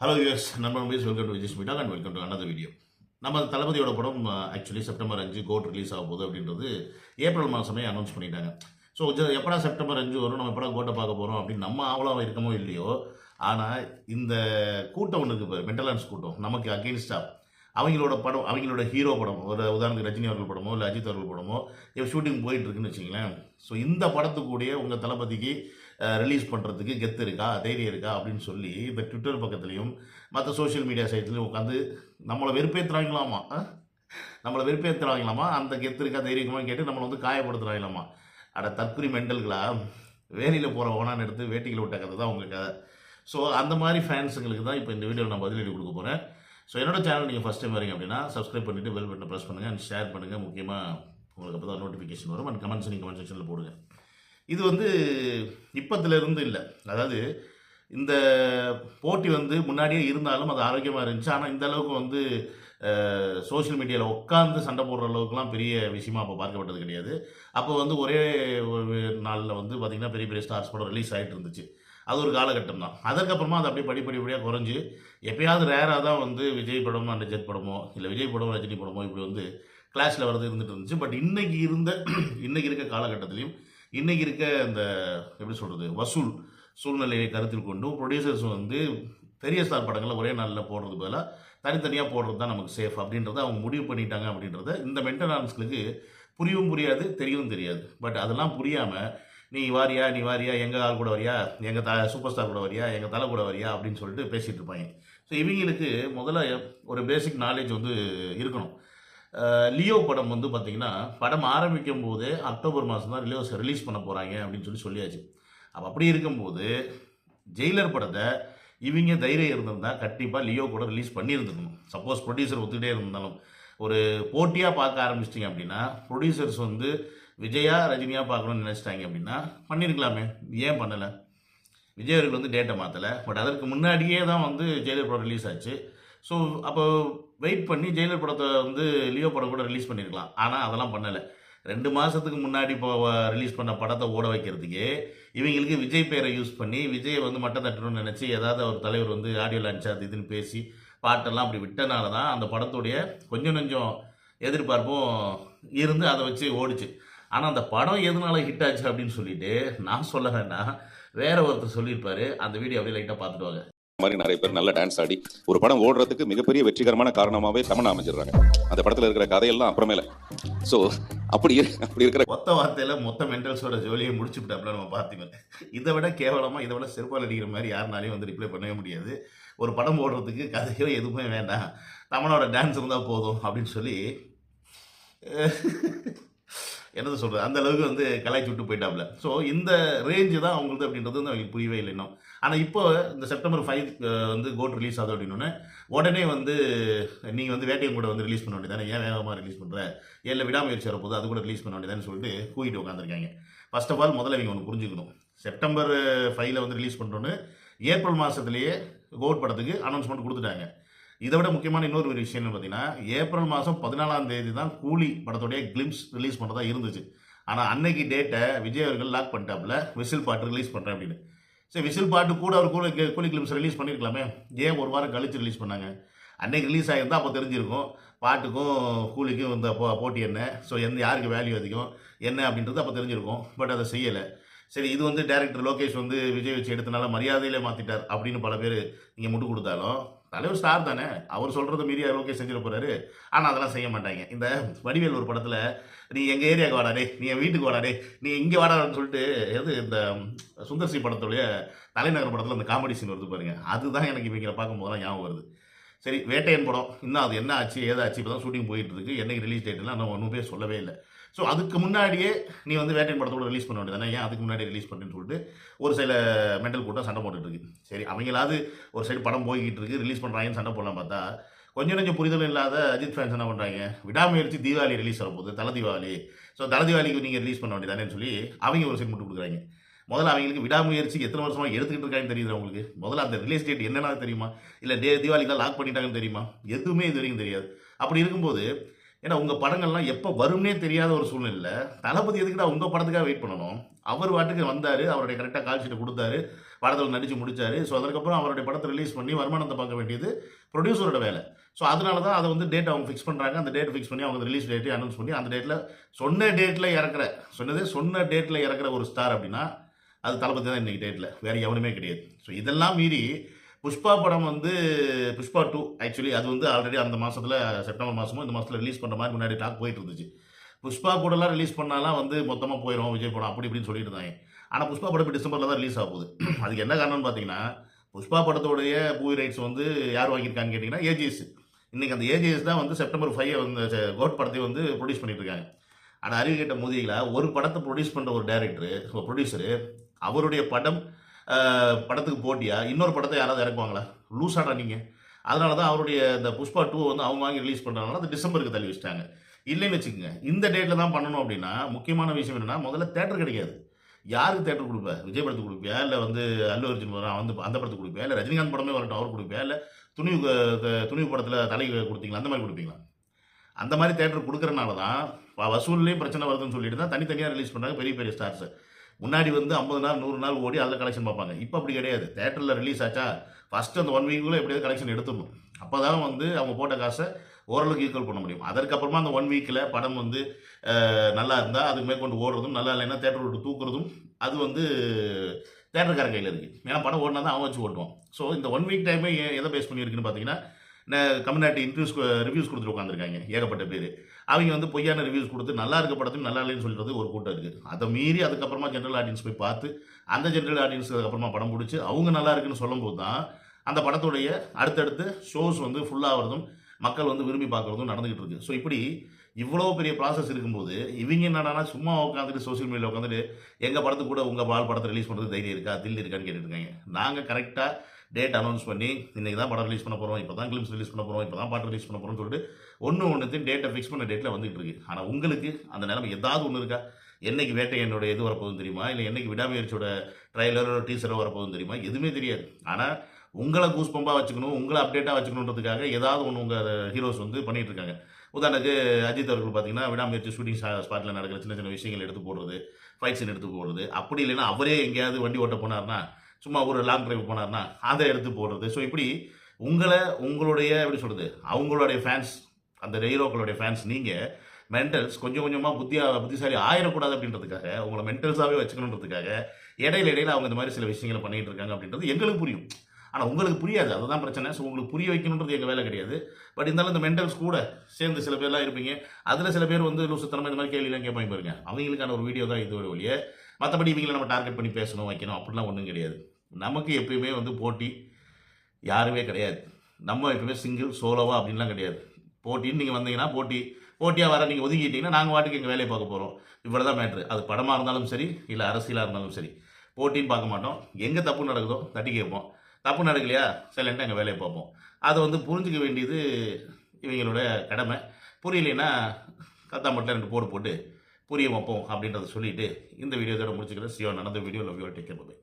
Hello US நம்ம மீஸ் welcome to Vijay மீட்டாக் and welcome to another video நம்ம தளபதியோட படம் ஆக்சுவலி செப்டம்பர் அஞ்சு கோட் ரிலீஸ் ஆக போகுது அப்படின்றது ஏப்ரல் மாதமே அனௌன்ஸ் பண்ணிட்டாங்க. ஸோ எப்படா செப்டம்பர் அஞ்சு வரும்? நம்ம எப்படா கோட்டை பார்க்க போகிறோம் அப்படின்னு நம்ம ஆவலாக இருக்கமோ இல்லையோ ஆனால் இந்த கூட்டம் ஒன்று இருக்குது மென்டலான்ஸ் கூட்டம் நமக்கு அகெயின்ஸ்டாக அவங்களோட படம் அவங்களோட ஹீரோ படம் ஒரு உதாரணத்துக்கு ரஜினி அவர்கள் படமோ இல்லை அஜித் அவர்கள் படமோ இப்போ ஷூட்டிங் போயிட்டு இருக்குன்னு வச்சிங்களேன். ஸோ இந்த படத்துக்கூடிய உங்கள் தளபதிக்கு ரிலீஸ் பண்ணுறதுக்கு கெத்து இருக்கா தைரியம் இருக்கா அப்படின்னு சொல்லி இந்த ட்விட்டர் பக்கத்துலேயும் மற்ற சோஷியல் மீடியா சைட்லேயும் உட்காந்து நம்மளை வெறுப்பேற்றுறாங்களாமா நம்மளை வெறுப்பேற்றுறாங்களாமா அந்த கெத்து இருக்கா தைரியமாக கேட்டு நம்மளை வந்து காயப்படுத்துகிறாங்களாமா அட தற்குறி மெண்டல்களா? வேலியில் போகிற ஓனான்னு எடுத்து வேட்டிகள் விட்ட கதை தான் உங்கள் கதை. ஸோ அந்த மாதிரி ஃபேன்ஸுங்களுக்கு தான் இப்போ இந்த வீடியோவில் நான் பதிலடி கொடுக்க போகிறேன் ஸோ என்னோடய சேனல் நீங்கள் ஃபஸ்ட் டைம் வரீங்க அப்படின்னா சப்ஸ்கிரைப் பண்ணிவிட்டு பெல் பட்டனை ப்ரெஸ் பண்ணுங்கள் அண்ட் ஷேர் பண்ணுங்கள் முக்கியமாக உங்களுக்கு அப்போ தான் நோட்டிஃபிகேஷன் வரும் அண்ட் கமெண்ட்ஸ் நீங்கள் கமெண்ட் செக்ஷனில் போடுங்க. இது வந்து இப்பத்துலேருந்து இல்லை. அதாவது இந்த போட்டி வந்து முன்னாடியே இருந்தாலும் அது ஆரோக்கியமாக இருந்துச்சு. ஆனால் இந்த அளவுக்கு வந்து சோஷியல் மீடியாவில் உட்காந்து சண்டை போடுற அளவுக்குலாம் பெரிய விஷயமா அப்போ பார்க்கப்பட்டது கிடையாது. அப்போ வந்து ஒரே ஒரு நாளில் வந்து பார்த்திங்கன்னா பெரிய பெரிய ஸ்டார்ஸ் படம் ரிலீஸ் ஆகிட்டு இருந்துச்சு. அது ஒரு காலகட்டம் தான். அதுக்கப்புறமா அது அப்படியே படிப்படிப்படியாக குறைஞ்சி எப்பயாவது ரேராக தான் வந்து விஜய் படமோ அந்த படமோ இல்லை விஜய் படமோ ரஜினி படமோ இப்படி வந்து கிளாஸில் வரது இருந்துட்டு இருந்துச்சு. பட் இன்றைக்கி இருந்த இன்றைக்கி இருக்க காலகட்டத்திலையும் இன்னைக்கு இருக்க அந்த எப்படி சொல்கிறது வசூல் சூழ்நிலையை கருத்தில் கொண்டும் ப்ரொடியூசர்ஸ் வந்து பெரிய ஸ்டார் படங்களை ஒரே நாளில் போடுறது பதிலாக தனித்தனியாக போடுறது தான் நமக்கு சேஃப் அப்படின்றத அவங்க முடிவு பண்ணிட்டாங்க அப்படின்றத இந்த மென்டனான்ஸ்களுக்கு புரியவும் புரியாது தெரியவும் தெரியாது. பட் அதெல்லாம் புரியாமல் நீ வாரியா நீ வாரியா எங்கள் ஆள் கூட வரியா எங்கள் த சூப்பர் ஸ்டார் கூட வரியா எங்கள் தலை கூட வரியா அப்படின்னு சொல்லிட்டு பேசிகிட்டு இருப்பாங்க. ஸோ இவங்களுக்கு முதல்ல ஒரு பேசிக் நாலேஜ் வந்து இருக்கணும். லியோ படம் வந்து பார்த்திங்கன்னா படம் ஆரம்பிக்கும் போதே அக்டோபர் மாதம் தான் லியோஸ் ரிலீஸ் பண்ண போகிறாங்க அப்படின்னு சொல்லி சொல்லியாச்சு. அப்போ அப்படி இருக்கும்போது ஜெயிலர் படத்தை இவங்க தைரியம் இருந்திருந்தால் கண்டிப்பாக லியோ கூட ரிலீஸ் பண்ணியிருந்துக்கணும் சப்போஸ் ப்ரொடியூசர் ஒத்துக்கிட்டே இருந்தாலும். ஒரு போட்டியாக பார்க்க ஆரம்பிச்சிட்டிங்க அப்படின்னா ப்ரொடியூசர்ஸ் வந்து விஜயா ரஜினியாக பார்க்கணும்னு நினச்சிட்டாங்க அப்படின்னா பண்ணியிருக்கலாமே ஏன் பண்ணலை? விஜய் அவர்கள் வந்து டேட்டை மாற்றலை பட் அதற்கு முன்னாடியே தான் வந்து ஜெயிலர் படம் ரிலீஸ் ஆச்சு. ஸோ அப்போ வெயிட் பண்ணி ஜெயிலர் படத்தை வந்து லியோ படம் கூட ரிலீஸ் பண்ணியிருக்கலாம் ஆனால் அதெல்லாம் பண்ணலை. ரெண்டு மாதத்துக்கு முன்னாடி இப்போ ரிலீஸ் பண்ண படத்தை ஓட வைக்கிறதுக்கே இவங்களுக்கு விஜய் பேரை யூஸ் பண்ணி விஜயை வந்து மட்டம் தட்டணும்னு நினச்சி ஏதாவது ஒரு தலைவர் வந்து ஆடியோ லான்ச் அது இதுன்னு பேசி பாட்டெல்லாம் அப்படி விட்டனால தான் அந்த படத்துடைய கொஞ்சம் கொஞ்சம் எதிர்பார்ப்பும் இருந்து அதை வச்சு ஓடிச்சு. ஆனால் அந்த படம் எதனால ஹிட் ஆச்சு அப்படின்னு சொல்லிட்டு நான் சொல்ல வேண்டாம். வேற ஒருத்தர் சொல்லியிருப்பாரு. அந்த வீடியோ அப்படியே லைட்டாக பார்த்துட்டு வாங்க மாதிரி நிறைய பேர் நல்ல டான்ஸ் ஆடி ஒரு படம் ஓடுறதுக்கு மிகப்பெரிய வெற்றிகரமான காரணமாவே தமிழ் அமைஞ்சிடுறாங்க. அந்த படத்துல இருக்கிற கதையெல்லாம் அப்புறமேல. சோ அப்படி அப்படி இருக்கிற மொத்த வார்த்தையில் மொத்த மென்டல்ஸோட ஜோலியை முடிச்சு விட்டாப்புல நம்ம பார்த்தீங்க இதை விட கேவலமாக இதை விட செருப்பால் அடிக்கிற மாதிரி யாருனாலையும் வந்து ரிப்ளை பண்ணவே முடியாது. ஒரு படம் ஓடுறதுக்கு கதையோ எதுவுமே வேண்டாம். தமிழோட டான்ஸ் இருந்தால் போதும் அப்படின்னு சொல்லி என்னது சொல்கிறது அந்த அளவுக்கு வந்து கலாய்ச்சி விட்டு போயிட்டாப்ல ஸோ இந்த ரேஞ்சு தான் அவங்களுக்கு அப்படின்றது வந்து அவங்களுக்கு புரியவே இல்லை இன்னும். ஆனால் இப்போ இந்த செப்டம்பர் ஃபைவ் வந்து கோட் ரிலீஸ் ஆகுது அப்படின்னோடனே உடனே வந்து நீங்கள் வந்து வேட்டையம் கூட வந்து ரிலீஸ் பண்ண வேண்டியதானே ஏன் வேகமாக ரிலீஸ் பண்ணுற இல்லை விடாமுயற்சி வரப்போது அது கூட ரிலீஸ் பண்ண வேண்டியதானு சொல்லிட்டு கூட்டிகிட்டு உட்காந்துருக்காங்க ஃபர்ஸ்ட் ஆஃப் ஆல் முதல்ல இவங்க ஒன்று புரிஞ்சுக்கணும். செப்டம்பர் ஃபைவ்ல வந்து ரிலீஸ் பண்ணுறோன்னு ஏப்ரல் மாதத்துலேயே கோட் படத்துக்கு அனௌன்ஸ்மெண்ட் கொடுத்துட்டாங்க. இதை விட முக்கியமான இன்னொரு ஒரு விஷயம் என்ன பார்த்தீங்கன்னா ஏப்ரல் மாதம் பதினாலாம் தேதி தான் கூலி படத்துடைய கிளிம்ஸ் ரிலீஸ் பண்ணுறதா இருந்துச்சு. ஆனால் அன்னைக்கு டேட்டை விஜய் அவர்கள் லாக் பண்ணிட்டாப்புல விசில் பாட்டு ரிலீஸ் பண்ணுறேன் அப்படின்னு. சரி விசில் பாட்டு கூட அவர் கூலி கூலி கிளிம்ஸ் ரிலீஸ் பண்ணியிருக்கலாமே ஏன் ஒரு வாரம் கழிச்சு ரிலீஸ் பண்ணாங்க? அன்னைக்கு ரிலீஸ் ஆகியிருந்தால் அப்போ தெரிஞ்சிருக்கும் பாட்டுக்கும் கூலிக்கும் இந்த போ போட்டி என்ன? ஸோ எந்த யாருக்கு வேல்யூ அதிகம்? என்ன அப்படின்றது அப்போ தெரிஞ்சிருக்கும். பட் அதை செய்யலை. சரி இது வந்து டேரக்டர் லோகேஷ் வந்து விஜய் வச்சு எடுத்தனால மரியாதையிலே மாற்றிட்டார் அப்படின்னு பல பேர் இங்கே முட்டு கொடுத்தாலும் தலைவர் ஸ்டார் தானே. அவர் சொல்கிறத மீறி லோகேஷ் செஞ்சிட போகிறாரு ஆனால் அதெல்லாம் செய்ய மாட்டாங்க. இந்த வடிவேல் ஒரு படத்தில் நீ எங்கள் ஏரியாவுக்கு வாடாடே நீ என் வீட்டுக்கு வாடாடே நீ இங்கே வாடான்னு சொல்லிட்டு எது இந்த சுந்தர்சி படத்துடைய தலைநகர் படத்தில் அந்த காமெடி சீன் வருது பாருங்க. அதுதான் எனக்கு இவங்களை பார்க்கும்போதெல்லாம் ஞாபகம் வருது. சரி வேட்டையன் படம். இன்னும் அது என்ன ஆச்சு ஏதாச்சு இப்போ தான் ஷூட்டிங் போயிட்டு இருக்கு. என்னைக்கு ரிலீஸ் டேட்லாம் நான் ஒன்றும் பேர் சொல்லவே இல்லை. ஸோ அதுக்கு முன்னாடியே நீ வந்து வேட்டையன் படத்தோட ரிலீஸ் பண்ண வேண்டியது ஏன் அதுக்கு முன்னாடி ரிலீஸ் பண்ணுன்னு சொல்லிட்டு ஒரு சில மெண்டல் கூட்டம் சண்டை போட்டுட்டு இருக்கு. சரி அவங்களாவது ஒரு சைடு படம் போய்கிட்டு இருக்கு ரிலீஸ் பண்ணுறாங்கன்னு சண்டை போடலாம் பார்த்தா கொஞ்சம் கொஞ்சம் புரிதல் இல்லாத அஜித் ஃபேன்ஸ் என்ன பண்ணுறாங்க விடாமுயற்சி தீபாவளி ரிலீஸ் ஆகப்போகுது தலை தீபாவளி. ஸோ தலை தீபாவளிக்கு நீங்கள் ரிலீஸ் பண்ண வேண்டியதானேன்னு சொல்லி அவங்க ஒரு சைடு முட்டு கொடுக்குறாங்க. முதல்ல அவங்களுக்கு விடாமுயற்சி எத்தனை வருஷமாக எடுத்துக்கிட்டு இருக்காங்கன்னு தெரியுது அவங்களுக்கு முதல்ல அந்த ரிலீஸ் டேட் என்னென்னா தெரியுமா? இல்லை டே தீபாவளிக்கு லாக் பண்ணிட்டாங்கன்னு தெரியுமா? எதுவுமே இது வரைக்கும் தெரியாது. அப்படி இருக்கும்போது ஏன்னா உங்கள் படங்கள்லாம் எப்போ வரும்னே தெரியாத ஒரு சூழ்நிலையில் தளபதி எதுக்குடா உங்கள் படத்துக்காக வெயிட் பண்ணணும்? அவர் வாட்டுக்கு வந்தார் அவருடைய கரெக்டாக கால்ஷீட்டை கொடுத்தாரு படத்தில் நடித்து முடித்தார் ஸோ அதுக்கப்புறம் அவருடைய படத்தை ரிலீஸ் பண்ணி வருமானத்தை பார்க்க வேண்டியது ப்ரொடியூசரோட வேலை. ஸோ அதனால தான் அதை வந்து டேட் அவங்க ஃபிக்ஸ் பண்ணுறாங்க அந்த டேட் ஃபிக்ஸ் பண்ணி அவங்க ரிலீஸ் டேட்டை அனௌன்ஸ் பண்ணி அந்த டேட்டில் சொன்ன டேட்டில் இறக்குற சொன்னது சொன்ன டேட்டில் இறக்குற ஒரு ஸ்டார் அப்படின்னா அது தளபதி தான் இன்றைக்கி டேட்டில் வேறு எவனுமே கிடையாது. ஸோ இதெல்லாம் மீறி புஷ்பா படம் வந்து புஷ்பா டூ ஆக்சுவலி அது வந்து ஆல்ரெடி அந்த மாதத்தில் செப்டம்பர் மாதமோ இந்த மாதத்தில் ரிலீஸ் பண்ணுற மாதிரி முன்னாடி டாக் போயிட்டு இருந்துச்சு. புஷ்பா கூடலாம் ரிலீஸ் பண்ணாலாம் வந்து மொத்தமாக போயிடும் விஜய் படம் அப்படி இப்படின்னு சொல்லிட்டு இருந்தாங்க. ஆனால் புஷ்பா படம் இப்போ டிசம்பரில் தான் ரிலீஸ் ஆக போகுது. அதுக்கு என்ன காரணம்னு பார்த்தீங்கன்னா புஷ்பா படத்தோடைய மூவி ரைட்ஸ் வந்து யார் வாங்கியிருக்காங்கன்னு கேட்டிங்கன்னா ஏஜிஎஸ் இன்றைக்கி அந்த ஏஜிஎஸ் தான் வந்து செப்டம்பர் ஃபைவ் வந்து கோட் படத்தை வந்து ப்ரொடியூஸ் பண்ணிட்டு இருக்காங்க ஆனால் அறிவு கேட்ட மோதிகளா ஒரு படத்தை ப்ரொடியூஸ் பண்ணுற ஒரு டேரக்டரு ப்ரொடியூசரு அவருடைய படம் படத்துக்கு போட்டியா? இன்னொரு படத்தை யாராவது இறக்குவாங்களா? லூஸாடா நீங்கள் அதனால தான் அவருடைய இந்த புஷ்பா டூ வந்து அவங்க வாங்கி ரிலீஸ் பண்ணுறதுனால அது டிசம்பருக்கு தள்ளி வச்சிட்டாங்க. இல்லைன்னு வச்சுக்கோங்க இந்த டேட்டில் தான் பண்ணணும் அப்படின்னா முக்கியமான விஷயம் என்னென்னா முதல்ல தேட்டர் கிடைக்காது. யாருக்கு தேட்டர் கொடுப்ப? விஜய் படத்துக்கு கொடுப்பியா? இல்லை வந்து அல்லு அர்ஜுன் வரான் வந்து அந்த படத்துக்கு கொடுப்பியா? இல்லை ரஜினிகாந்த் படமே வரட்டும் அவர் கொடுப்பியா? இல்லை துணிவு துணிவு படத்தில் தலை கொடுத்தீங்களா? அந்த மாதிரி கொடுப்பீங்களா? அந்த மாதிரி தேட்டர் கொடுக்குறனால தான் வசூல்லையும் பிரச்சனை வருதுன்னு சொல்லிட்டு தான் தனித்தனியாக ரிலீஸ் பண்ணுறாங்க பெரிய பெரிய ஸ்டார்ஸு முன்னாடி வந்து ஐம்பது நாள் நூறு நாள் ஓடி அதில் கலெக்ஷன் பார்ப்பாங்க. இப்போ அப்படி கிடையாது. தேட்டரில் ரிலீஸ் ஆச்சா? ஃபஸ்ட்டு அந்த ஒன் வீக்குள்ளே எப்படியாவது கலெக்ஷன் எடுத்துடணும். அப்போ தான் வந்து அவங்க போட்ட காசை ஓரளவுக்கு ஈக்குவல் பண்ண முடியும். அதற்கப்புறமா அந்த ஒன் வீக்கில் படம் வந்து நல்லா இருந்தால் அதுக்கு மேற்கொண்டு ஓடுறதும் நல்லா இல்லைன்னா தேட்டர் விட்டு தூக்குறதும் அது வந்து தேட்டருக்காரன் கையில் இருக்குது ஏன்னா படம் ஓடினா தான் அவன் வச்சு ஓட்டுவான். ஸோ இந்த ஒன் வீக் டைமே எதை பேஸ் பண்ணியிருக்குன்னு பார்த்தீங்கன்னா தமிழ்நாட்டு இன்டர்வியூஸ் ரிவ்யூஸ் கொடுத்துட்டு உட்காந்துருக்காங்க ஏகப்பட்ட பேர். அவங்க வந்து பொய்யான ரிவ்யூஸ் கொடுத்து நல்லா இருக்க படத்தையும் நல்லா இல்லைன்னு சொல்கிறது ஒரு கூட்டம் இருக்குது அதை மீறி அதுக்கப்புறமா ஜென்ரல் ஆடியன்ஸ் போய் பார்த்து அந்த ஜென்ரல் ஆடியன்ஸ் அப்புறமா படம் பிடிச்சி அவங்க நல்லா இருக்குன்னு சொல்லும்போது தான் அந்த படத்துடைய அடுத்தடுத்து ஷோஸ் வந்து ஃபுல்லாகிறதும் மக்கள் வந்து விரும்பி பார்க்குறதும் நடந்துகிட்டு இருக்கு. ஸோ இப்படி இவ்வளோ பெரிய ப்ராசஸ் இருக்கும்போது இவங்க என்னடானா சும்மா உட்காந்துட்டு சோஷியல் மீடியாவில் உட்காந்துட்டு எங்கள் படத்துக்கு கூட உங்கள் பால் படத்தை ரிலீஸ் பண்ணுறது தைரியம் இருக்கா தில் இருக்கான்னு கேட்டுருக்காங்க நாங்கள் கரெக்டாக டேட் அனௌன்ஸ் பண்ணி இன்றைக்கி தான் படம் ரிலீஸ் பண்ண போகிறோம் இப்போ தான் கிளிம்ஸ் ரிலீஸ் பண்ண போகிறோம் இப்போ தான் பாட்டு ரிலீஸ் பண்ண போகிறோம்னு சொல்லிட்டு ஒன்று ஒன்றுத்தையும் டேட்டை ஃபிக்ஸ் பண்ண டேட்டில் வந்துகிட்டு இருக்கு. ஆனால் உங்களுக்கு அந்த நிலைமை ஏதாவது ஒன்று இருக்கா? என்னைக்கு வேட்டை என்னோட இது வரப்போகுதுன்னு தெரியுமா? இல்லை என்னைக்கு விடாமுயற்சியோட ட்ரைலரோ டீசரோ வரப்போகுதுன்னு தெரியுமா? எதுவுமே தெரியாது. ஆனால் உங்களை கூஸ் பம்பாக வச்சுக்கணும் உங்களை அப்டேட்டாக வச்சுக்கணுன்றதுக்காக ஏதாவது ஒன்று உங்கள் ஹீரோஸ் வந்து பண்ணிகிட்டு இருக்காங்க. உதாரணத்துக்கு அஜித் அவர்கள் பார்த்தீங்கன்னா விடாமுயற்சி ஷூட்டிங் ஸ்பாட்டில் நடக்கிற சின்ன சின்ன விஷயங்கள் எடுத்து போடுறது ஃபைட் சீன் எடுத்து போடுறது. அப்படி இல்லைன்னா அவரே எங்கேயாவது வண்டி ஓட்ட போனார்னா சும்மா ஒரு லாங் டிரைவ் போனார்னா அதை எடுத்து போடுறது. ஸோ இப்படி உங்களை உங்களுடைய எப்படி சொல்கிறது அவங்களுடைய ஃபேன்ஸ் அந்த ஹீரோக்களுடைய ஃபேன்ஸ் நீங்கள் மென்டல்ஸ் கொஞ்சம் கொஞ்சமாக புத்தியா புத்திசாலி ஆயிடக்கூடாது அப்படின்றதுக்காக உங்களை மென்டல்ஸாகவே வச்சுக்கணுன்றதுக்காக இடையில இடையில அவங்க இந்த மாதிரி சில விஷயங்களை பண்ணிகிட்டு இருக்காங்க அப்படின்றது எங்களுக்கு புரியும். ஆனால் உங்களுக்கு புரியாது. அதுதான் பிரச்சனை. ஸோ உங்களுக்கு புரிய வைக்கணுன்றது எங்கள் வேலை கிடையாது. பட் இருந்தாலும் இந்த மென்டல்ஸ் கூட சேர்ந்து சில பேர்லாம் இருப்பீங்க. அதில் சில பேர் வந்து லூசுத்தனமாக இந்த மாதிரி கேள்விலாம் கேட்பாங்க பாருங்க. அவங்களுக்கான ஒரு வீடியோ தான் இது ஒரு வழியே மற்றபடி இவங்களை நம்ம டார்கெட் பண்ணி பேசணும் வைக்கணும் அப்படிலாம் ஒன்றும் கிடையாது. நமக்கு எப்பயுமே வந்து போட்டி யாருமே கிடையாது. நம்ம எப்பயுமே சிங்கிள் சோலோவா அப்படின்லாம் கிடையாது. போட்டின்னு நீங்கள் வந்தீங்கன்னா போட்டி போட்டியாக வர நீங்கள் ஒதுக்கிட்டீங்கன்னா நாங்கள் வாட்டுக்கு எங்கள் வேலையை பார்க்க போகிறோம் இவ்வளோ தான் மேட்ரு அது படமாக இருந்தாலும் சரி இல்லை அரசியலாக இருந்தாலும் சரி. போட்டின்னு பார்க்க மாட்டோம். எங்கே தப்பு நடக்குதோ தட்டி கேட்போம். தப்பு நடக்கலையா? சைலண்ட்டாக எங்கள் வேலையை பார்ப்போம். அதை வந்து புரிஞ்சிக்க வேண்டியது இவங்களோட கடமை. புரியலைன்னா கத்தாம்பட்டில் ரெண்டு போடு போட்டு புரிய வைப்போம் அப்படின்றத சொல்லிட்டு இந்த வீடியோ இதோட முடிச்சுக்கிறேன். சியோ நடந்த video love you take bye